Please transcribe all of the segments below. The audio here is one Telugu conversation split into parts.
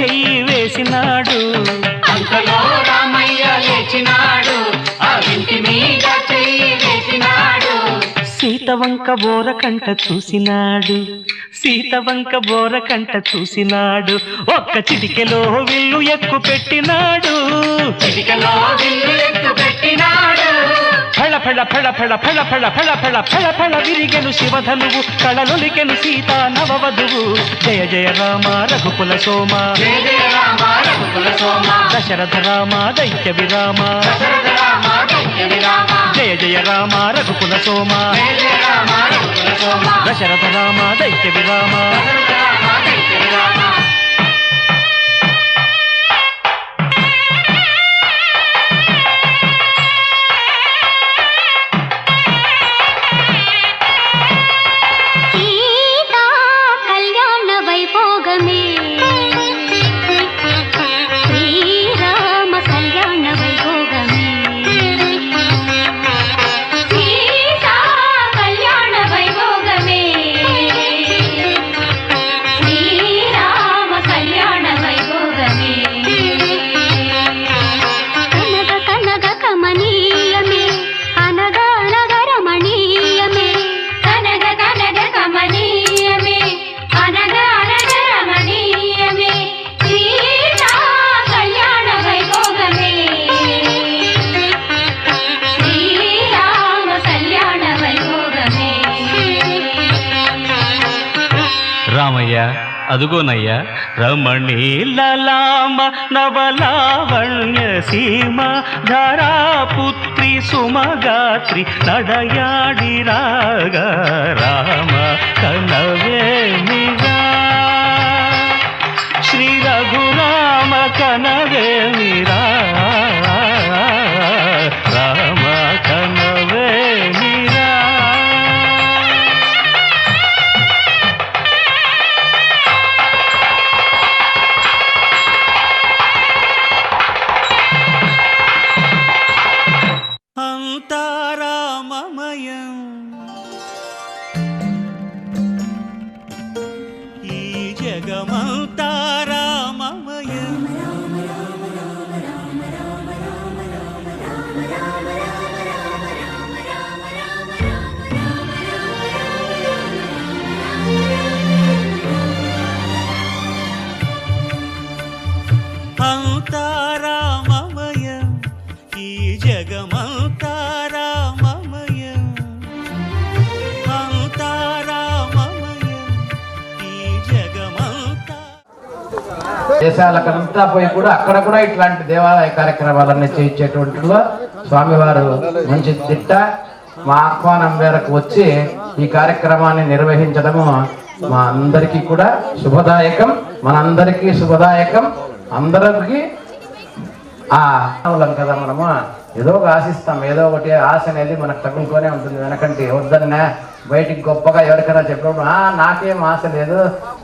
చెయ్యి వేసినాడు. అంతలో రామయ్య లేచినాడు. ఆ ఇంటి మీద చెయ్యి వేసినాడు. సీతవంక బోర కంట చూసినాడు. సీతవంక బోర కంట చూసినాడు. ఒక్క చిటికెలో విల్లు ఎక్కు పెట్టినాడు చిటికలో విల్లు ఎత్తు పెట్టినాడు ఫళ ఫళ ఫళ ఫళ ఫళ ఫళ ఫళ ఫళ ఫళ ఫళ విరిగెను శివధనువు కళలొలికెను సీతా నవవధువు జయ జయ రామ రఘుకుల సోమ జయ జయ రామ రఘుకుల సోమ దశరథ రామ దైత్య విరామ జయ జయ రామ రఘుకుల సోమ దశరథ రామ దైత్య విరామ అదుగోనయ్యా. రమణీలలామ నవలావణ్య సీమ ధరాపుత్రి సుమగాత్రి నడయాడి రాగ రామ కనవే కనవేమిగా శ్రీ రఘురామ కనవేమిరా రామ i'm mountain. దేశాలకంతా పోయి కూడా అక్కడ కూడా ఇట్లాంటి దేవాలయ కార్యక్రమాలన్నీ చేయించేటువంటిలో స్వామివారు మంచి తిట్ట మా ఆహ్వానం మేరకు వచ్చి ఈ కార్యక్రమాన్ని నిర్వహించడము మా అందరికీ కూడా శుభదాయకం. మనందరికీ శుభదాయకం. అందరికి ఆ కదా మనము. ఏదో ఒక ఆశిస్తాం ఏదో ఒకటి ఆశ అనేది మనకు తగులుకొనే ఉంటుంది. వెనకంటే వద్దన్నా బయటికి గొప్పగా ఎవరికైనా చెప్పినప్పుడు "ఆ, నాకేం ఆశ లేదు.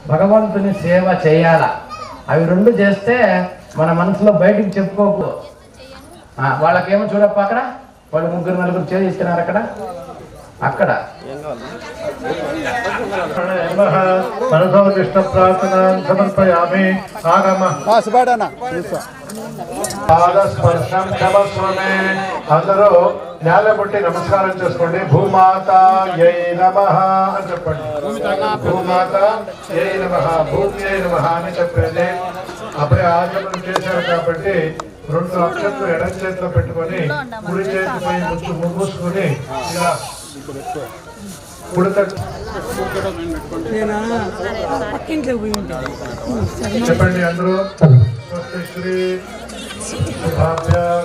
భగవంతుని సేవ చేయాలా? అవి రెండు చేస్తే మన మనసులో బయటికి చెప్పుకోకు. ఆ, వాళ్ళకేమో చూడప్ప అక్కడ? వాళ్ళు ముగ్గురు నలుగురు చేయిస్తున్నారు అక్కడ? అక్కడ. మనసో విష్ణు ప్రార్థన సమర్పయామి ఆగమ పాదస్పర్శం క్షమస్వమే. అందరూ నేల ముట్టి నమస్కారం చేసుకోండి. భూమాత యై నమ అని చెప్పండి. భూమాత యై నమ భూమి యై నమ అని చెప్పేది అప్పుడే ఆచరణ చేశారు కాబట్టి రెండు అక్షంతులు ఎడం చేతిలో పెట్టుకొని కుడి చేతిపై ముచ్చు మూసుకొని ఇలా చెప్పండి అందరూ. స్వస్తి శ్రీ శుభాభ్యాం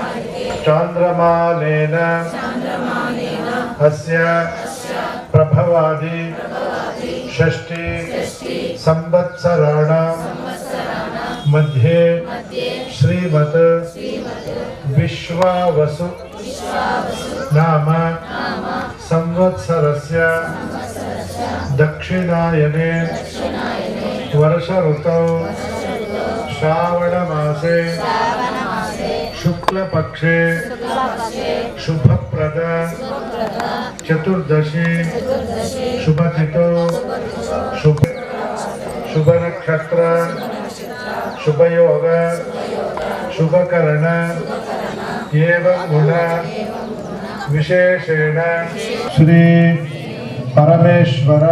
चान्द्रमालेन अस्य प्रभवादि। षष्ठी। संवत्सराणां। मध्ये श्रीमत् विश्वावसु नाम संवत्सरस्य दक्षिणायने वर्षऋतौ श्रावणमासे शुक्लपक्षे शुभप्रद चतुर्दशी शुभतिथौ शुभ शुभनक्षत्र शुभयोग शुभकरण एवं गुण विशेषेण श्री परमेश्वर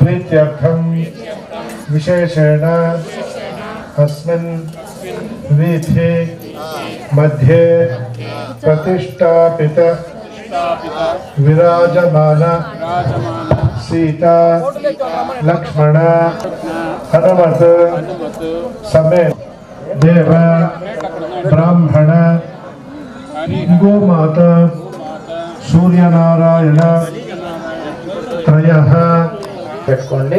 प्रीत्यर्थं विशेषेण अस्मिन् वीथि मध्ये प्रतिष्ठापित विराजमान सीता लक्ष्मण हनुमत समेत देव ब्राह्मण गोमाता सूर्यनारायण त्रयः పెట్టుకోండి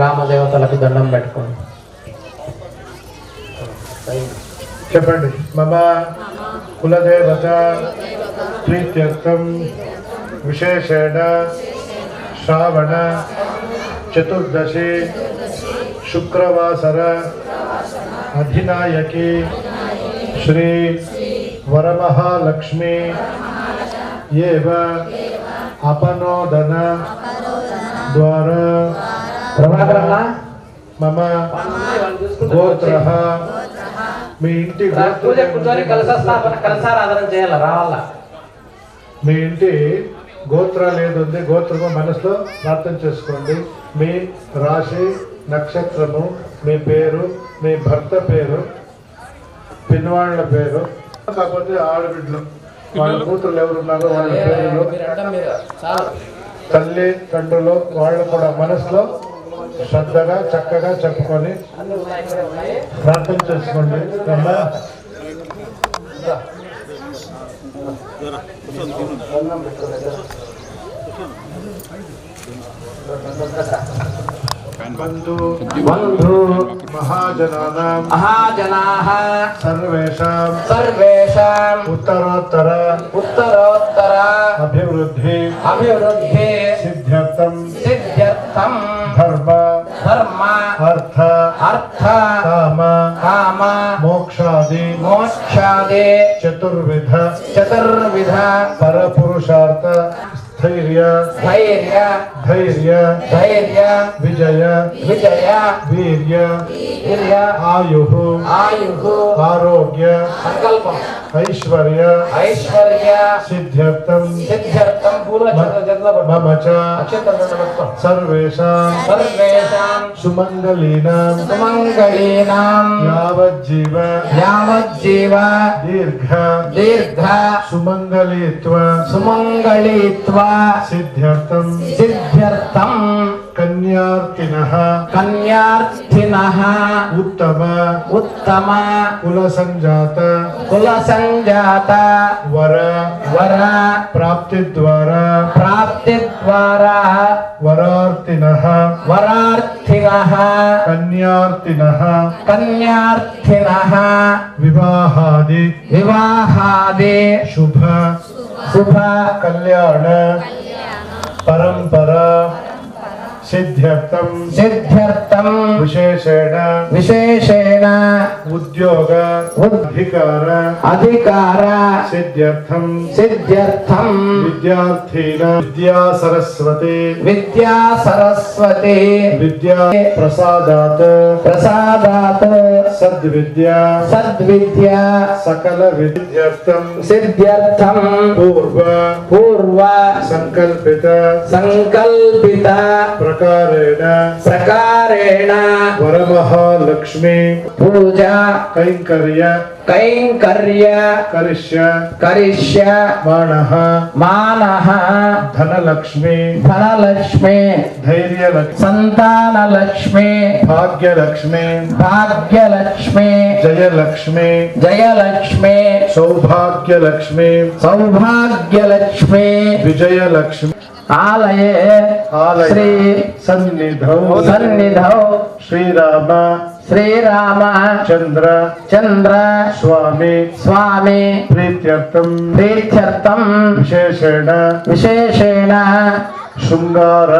రామదేవతలకు దండం పెట్టుకోండి చెప్పండి. మమ కులదేవత ప్రీత్యర్థం విశేషేణ శ్రావణ చతుర్దశి శుక్రవాసర అధినాయకి శ్రీ వరమహాలక్ష్మి ఏవ అపనోదన ద్వారా. మమ గోత్ర మీ ఇంటి పూజ కూర్చొని కలస స్థాపన కలసారాధన చేయాలి? రావాలా? మీ ఇంటి గోత్రాలు ఏది ఉంది? గోత్రము మనసులో ప్రార్థన చేసుకోండి. మీ రాశి నక్షత్రము మీ పేరు మీ భర్త పేరు పిన్వాళ్ళ పేరు కాకపోతే ఆడబిడ్డలు. వాళ్ళ కూతురు ఎవరున్నారో వాళ్ళ పేర్లు. తల్లి తండ్రులు వాళ్ళు కూడా మనసులో శ్రద్ధగా చక్కగా చెప్పుకొని ప్రార్థన చేసుకోండి. బంధు మహాజనానాం మహాజనాః సర్వేషాం సర్వేషాం ఉత్తరోత్తర ఉత్తరోత్తర అభివృద్ధి అభివృద్ధి సిద్ధ్యర్థం సిద్ధ్యర్థం ధర్మ ధర్మ అర్థ అర్థ కామ కామ మోక్షాది మోక్షాదే చతుర్విధ చతుర్విధ పరపురుషార్థ స్థైర్య ధైర్య ధైర్య ధైర్య విజయ విజయ వీర్య వీర్య ఆయు ఆయు ఆరోగ్య సంకల్పం ఐశ్వర్య ఐశ్వర్య సిద్ధ్యర్థం సిద్ధ్యర్థం పూల మమ చ అక్షంతరం సర్వేషాం సర్వేషాం సుమంగళీనాం సుమంగళీనాం యావజ్జీవ యావజ్జీవ దీర్ఘ దీర్ఘ సుమంగళీత్వ సుమంగళీత్వ సిద్ధ్యర్థం कन्यार्थिनः कन्यार्थिनः उत्तम। उत्तम। वर। वर। प्राप्तिद्वारा। प्राप्तिद्वारा। वरार्थिनः। वरार्थिनः। कन्यार्थिनः। कन्यार्थिनः। विवाहादि। विवाहादि। शुभ। शुभ। कल्याण। परंपरा। सिद्ध्यर्थम। सिद्ध्यर्थम। विशेषेण। विशेषेण। उद्योग। अधिकार। अधिकार। सिद्ध्यर्थम। सिद्ध्यर्थम। विद्यार्थीन। विद्या सरस्वती। विद्या सरस्वती। विद्या प्रसादात। प्रसादात। सद्विद्या। सद्विद्या। सकल विद्यार्थम सिद्ध्यर्थम। पूर्व। पूर्व। संकल्पित। संकल्पित। सकारेण। सकारेण। वरमहालक्ष्मी। पूजा। कैंकर्य कैंकर्य करिष्य। करिष्य। मानः। मानः। धनलक्ष्मी। धनलक्ष्मी। धैर्य संतान लक्ष्मी भाग्य लक्ष्मी भाग्य लक्ष्मी जय लक्ष्मी जय लक्ष्मी सौभाग्य लक्ष्मी सौभाग्य लक्ष्मी विजय लक्ष्मी ఆలయ శ్రీ సన్నిధౌ. సన్నిధౌ. శ్రీరామ శ్రీరామ చంద్ర చంద్ర స్వామి స్వామి ప్రీత్యర్థం ప్రీత్యర్థం విశేషేణ విశేషేణ శృంగార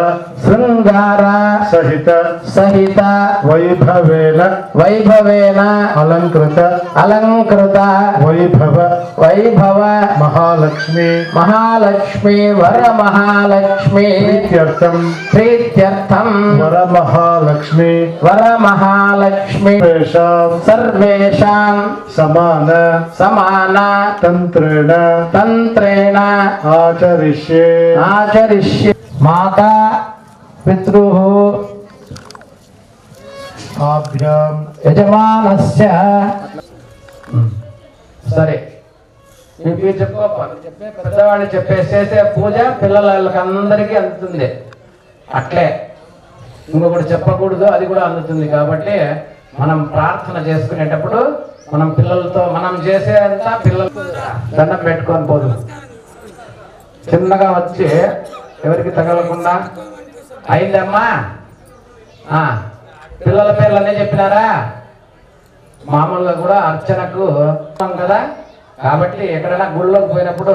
శృంగార సహిత సహిత వైభవేన వైభవేన అలంకృత అలంకృత వైభవ వైభవ మహాలక్ష్మి మహాలక్ష్మి వర మహాలక్ష్మి ప్రీత్యర్థం ప్రీత్యర్థం వరమహాలక్ష్మి వర మహాలక్ష్మి సర్వేషాం సమాన సమాన తంత్రేణ తంత్రేణ ఆచరిష్యే ఆచరిష్య మాతా పితృ ఆభ్యాం యజమానస్య సరే మీరు చెప్పుకోపా చెప్పే పెద్దవాళ్ళు చెప్పే చేసే పూజ పిల్లలకి అందరికీ అందుతుంది. అట్లే. ఇంకొకటి చెప్పకూడదు అది కూడా అందుతుంది. కాబట్టి మనం ప్రార్థన చేసుకునేటప్పుడు మనం పిల్లలతో మనం చేసేంత పిల్లలతో దండం పెట్టుకొని పోదు. చిన్నగా వచ్చి ఎవరికి తగలకుండా అయిందమ్మా. పిల్లల పేర్లు అన్నీ చెప్పినారా? మామూలుగా కూడా అర్చనకు కదా. కాబట్టి ఎక్కడైనా గుళ్ళోకి పోయినప్పుడు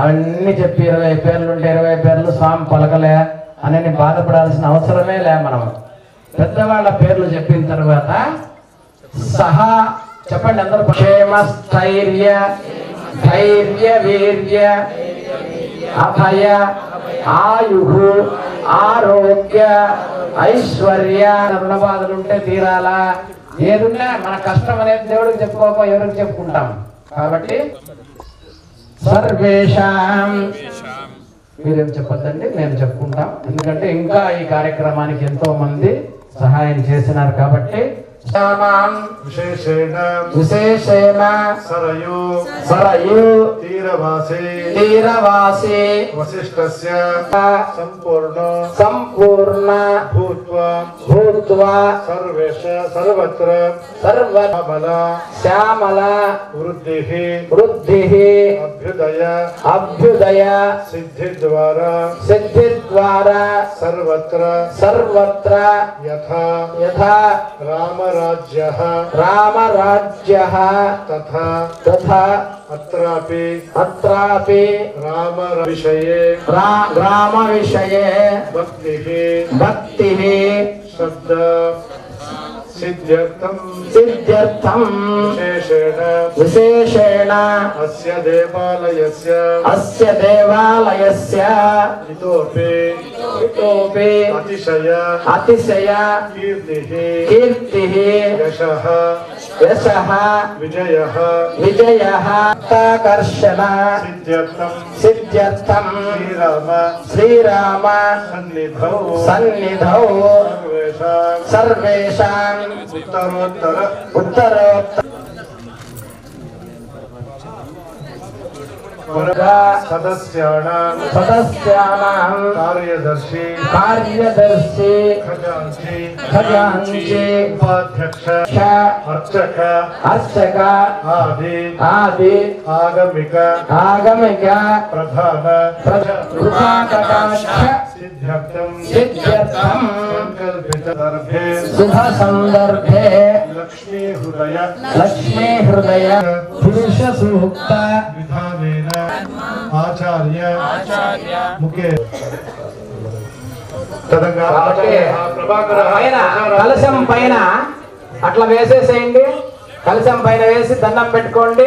అవన్నీ చెప్పి ఇరవై పేర్లు ఉంటే ఇరవై పేర్లు స్వామి పలకలే. అని బాధపడాల్సిన అవసరమే లే మనం పెద్దవాళ్ళ పేర్లు చెప్పిన తర్వాత సహా చెప్పండి అందరూ. క్షేమ స్థైర్య ధైర్య వీర్య అభయ ఆయు ఆరోగ్య ఐశ్వర్య రుణ బాధలు ఉంటే తీరాలా? ఏదున్నా మన కష్టం అనేది దేవుడికి చెప్పుకోక ఎవరికి చెప్పుకుంటాం? కాబట్టి సర్వేషాం మీరేం చెప్పొద్దండి మేము చెప్పుకుంటాం. ఎందుకంటే ఇంకా ఈ కార్యక్రమానికి ఎంతో మంది సహాయం చేసినారు కాబట్టి श्यामाम् विशेषेण विशेषेण सरयू तीरवासी तीरवासी वसिष्ठस्य सम्पूर्ण सम्पूर्ण भूत्वा भूत्वा सर्वेश सर्वत्र अभ्युदय अभ्युदय सिद्धिद्वारा सिद्धिद्वारा सर्वत्र सर्वत्र यथा यथा राम యథా యథా రామరాజ్య. రామరాజ్య తథా తథా అత్రాపి అత్రాపి రామ విషయే రా రామ విషయే భక్తి భక్తి శబ్ద సిద్ధ్యర్థం. సిద్ధ్యర్థం విశేషేణ. విశేషేణ. అస్య దేవాలయస్య అస్య దేవాలయస్య ఇతోపి ఇతోపి అతిశయ అతిశయ కీర్తి కీర్తి యశః యశః విజయ విజయ ఆకర్షణ సిద్ధ్యర్థం సిద్ధ్యర్థం శ్రీరామ శ్రీరామ సన్నిధౌ సన్నిధౌ సర్వేషాం సర్వేషాం ఉత్తరోత్తర ఉత్తరోత్తర कार्यदर्शी कार्यदर्शी खजांची खजांची उपाध्यक्ष अर्चक अर्चक आदि आदि आगमिक आगमिक प्रधान प्रधानकांक्ष सिद्ध्यर्थं लक्ष्मी हृदय लक्ष्मी हृदय लक्ष्मीहृदय पुरुषसूक्ता विधानेन ఆచార్య ముఖే తదంగా కాబట్టి ప్రభాకర పైన కలశం పైన అట్లా వేసేసేయండి. కలశం పైన వేసి దండం పెట్టుకోండి.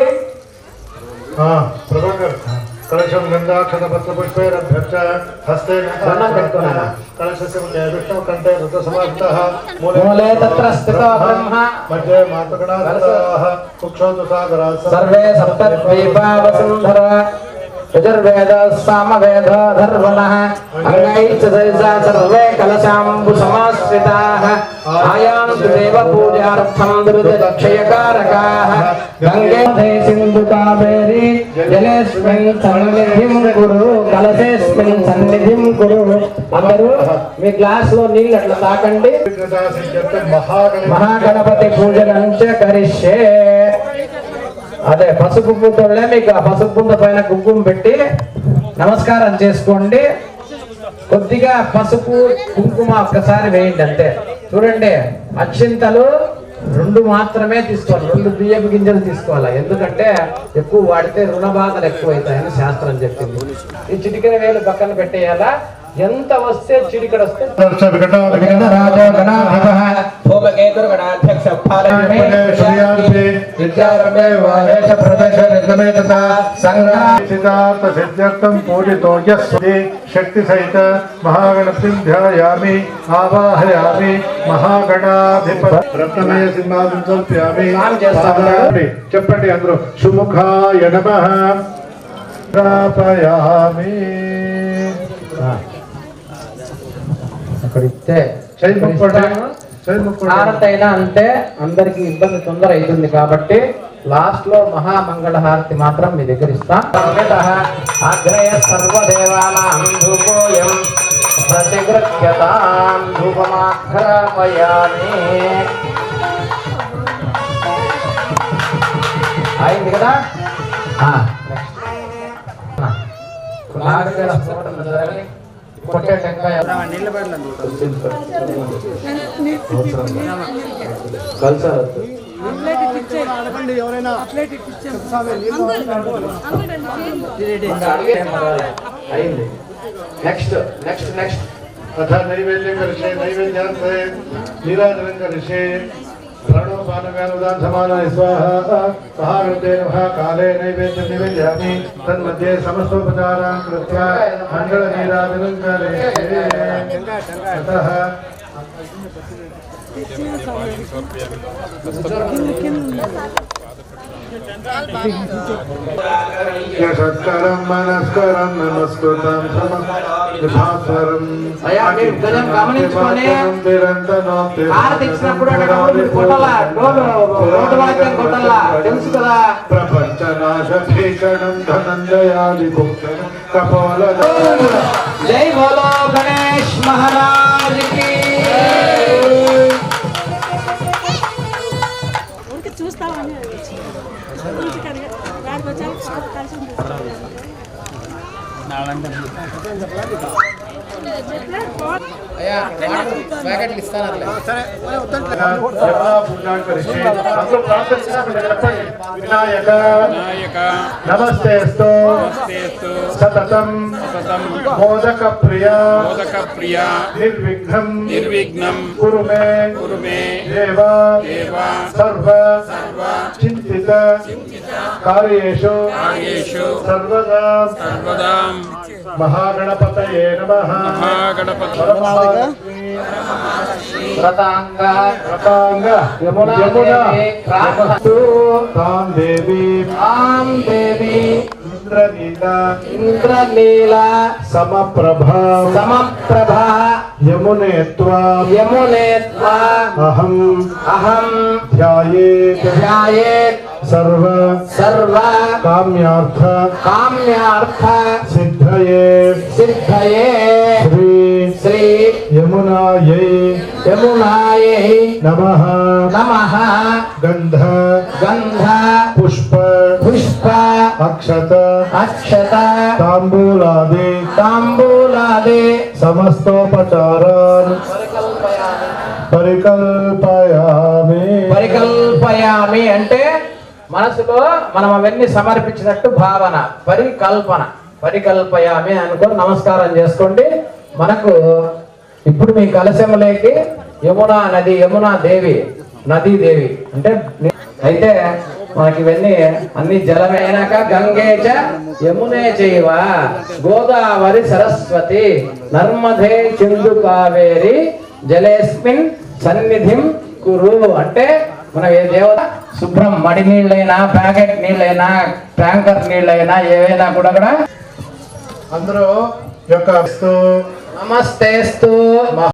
ప్రభాకర్. కలశం గంధాక్షత పత్రపుష్పైరభ్యర్చ హస్తే కలశస్య ముందే విష్ణు కంఠే రుత సమాప్తః మూలే తత్ర స్థితో బ్రహ్మ మధ్యే మాతకణాః కుక్షోదు సాగరాః సర్వే సప్త ద్వీపావసుంధరా యజుర్వేద సామవేద ధర్వణ అంగైశ్చ సర్వే కలశాంబు సమాశ్రితాః ఆయాంతు దేవ పూజార్థం దురితక్షయకారకాः గంగే దే సింధు కావేరి జలేస్మిన్ సన్నిధిం కురు కలశేస్మిన్ సన్నిధిం కురు అందరూ మీ గ్లాస్లో నీళ్ళు అట్లా తాకండి. మహాగణి మహాగణపతి పూజనంచ కరిష్యే అదే పసుపు బుద్ధలే మీకు ఆ పసుపు బుద్ధ పైన కుంకుమ పెట్టి నమస్కారం చేసుకోండి. కొద్దిగా పసుపు కుంకుమ ఒక్కసారి వేయండి అంతే. చూడండి అక్షింతలు రెండు మాత్రమే తీసుకోవాలి. రెండు బియ్యపు గింజలు తీసుకోవాలి. ఎందుకంటే ఎక్కువ వాడితే రుణ బాధలు ఎక్కువ అవుతాయని శాస్త్రం చెప్పింది. ఈ చిటికెన వేలు పక్కన పెట్టేయాలా? ఎంత వస్తే చిటికెడు వస్తే సిద్ధార్థ సిద్ధ్యర్థం పూజితో యస్వతి శక్తి సహిత మహాగణపతిం ధ్యాయామి ఆవాహయామి మహాగణాధిప రత్నమయ సింహాసం. పాదాన్ని చెప్పండి అందరూ సుముఖాయ నమ ప్రాపయామి అయినా అంతే అందరికి ఇబ్బంది తొందర అవుతుంది కాబట్టి లాస్ట్లో మహామంగళ హారతి మాత్రం మీ దగ్గర ఇస్తాం. అగ్రయ సర్వదేవానాం ధూపోయం ప్రతిగృహ్యతాం ధూపమాఘ్రాపయామి. అయింది కదా. కొట్టే టెంకాయ. కలిసారు ప్లేట్ ఇప్పించే ప్లేట్ ఇప్పించే అయింది నెక్స్ట్ నెక్స్ట్ నెక్స్ట్ अथ नैवेद्यं करिष्ये नैवेद्यार्थे नीराजनं करिष्ये प्रणोपानव्यानुदान समानाय स्वाहा महागणते नमः काले नैवेद्यं निवेदयामि तन्मध्ये समस्तोपचारान् कृत्वा मङ्गलनीराजनं करिष्ये अतः यशस्करं मनस्करं యశస్కరం మనస్కరం భీషణం ధనంజయాది కపోల జై బోలో గణేష్ మహారాజ్. వచ్చాక కలిసి ఉంటుంది. అయ్యా ప్యాకెట్లు చెప్పండి. వినాయక. నమస్తే సతతం. మోదక ప్రియ ప్రియ నిర్విఘ్నం. నిర్విఘ్నం. కురు మే కురు మే దేవ. దేవ. సర్వ. చింతిత. కార్యేషు. కార్యేషు. సర్వదా. సర్వదా. మహాగణపతయే నమః. మహాగణపతి వరమహాలక్ష్మీ వ్రతాంగ రతాంగ యమునా యమునా దేవి ప్రార్థస్తు. తాం దేవి ఆం దేవి ఇంద్రనీల ఇంద్రనీల సమప్రభ సమప్రభ యమునే త్వాం యమునే త్వా అహం అహం ధ్యాయేత్ ధ్యాయేత్ సర్వ సర్వ కామ్యార్థ కామ్యార్థ సిద్ధయే సిద్ధయే శ్రీ శ్రీ యమునాయై యమునాయై నమః నమః గంధ గంధ పుష్ప పుష్ప అక్షత అక్షత తాంబూలాది తాంబూలాది సమస్తోపచారాన్ పరికల్పయామి. పరికల్పయామి అంటే మనసులో మనం అవన్నీ సమర్పించినట్టు భావన పరికల్పన. పరికల్పయామి అనుకొని నమస్కారం చేసుకోండి. మనకు ఇప్పుడు మీ కలశంలోకి యమునా నది యమునా దేవి నదీ దేవి. అంటే అయితే మనకి ఇవన్నీ అన్ని జలమైనాక గంగే యమునే చైవ గోదావరి సరస్వతి నర్మదే చిందు కావేరి జలేస్మిన్ సన్నిధిం కురు. అంటే మనం ఏ దేవత? శుభ్రం మడి నీళ్ళైనా ప్యాకెట్ నీళ్ళైనా ట్యాంకర్ నీళ్ళైనా ఏవైనా కూడా కూడా అందరూ యొక్క Namastestu.